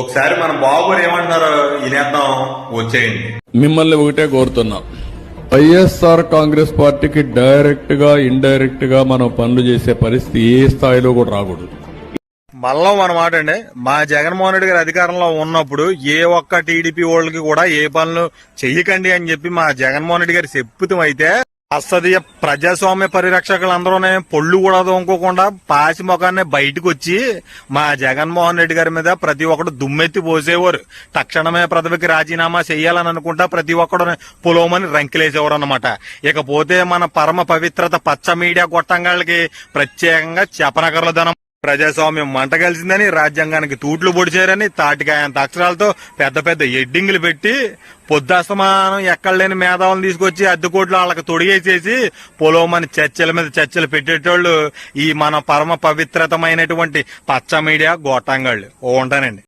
ఒకసారి మన బాబు ఏమంటున్నారో వినేద్దాం. వచ్చేయండి. మిమ్మల్ని ఒకటే కోరుతున్నా. వైఎస్ఆర్ కాంగ్రెస్ పార్టీకి డైరెక్ట్గా ఇండైరెక్ట్గా మనం పనులు చేసే పరిస్థితి ఏ స్థాయిలో కూడా రాకూడదు. మళ్ళా మన మాట అండి. మా జగన్మోహన్ రెడ్డి గారు అధికారంలో ఉన్నప్పుడు ఏ ఒక్క టీడీపీ వాళ్ళకి కూడా ఏ పనులు చెయ్యకండి అని చెప్పి మా జగన్మోహన్ రెడ్డి గారి చెప్పుతం అయితే అసదీయ ప్రజాస్వామ్య పరిరక్షకులందరూనే పొళ్ళు కూడా తోముకోకుండా పాసి ముఖాన్ని బయటకు వచ్చి మా జగన్మోహన్ రెడ్డి గారి మీద ప్రతి ఒక్కడు దుమ్మెత్తి పోసేవారు. తక్షణమే పదవికి రాజీనామా చేయాలని అనుకుంటా ప్రతి ఒక్కడు పొలవమని రంకిలేసేవారు అనమాట ఇకపోతే మన పరమ పవిత్రత పచ్చ మీడియా గొట్టంగాళ్ళకి ప్రత్యేకంగా చెప్పనగర్లదనం. ప్రజాస్వామ్యం మంట కలిసిందని రాజ్యాంగానికి తూట్లు పొడిచారని తాటికాయంత అక్షరాలతో పెద్ద పెద్ద ఎడ్డింగులు పెట్టి పొద్దాస్తమానం ఎక్కడలేని మేధావులను తీసుకొచ్చి అద్దె కోట్లు వాళ్ళకి తొడిగేసేసి పొలవమని చర్చల మీద చర్చలు పెట్టేటోళ్ళు ఈ మన పరమ పవిత్రతమైనటువంటి పచ్చ మీడియా గోటాంగాళ్ళు ఉంటానండి.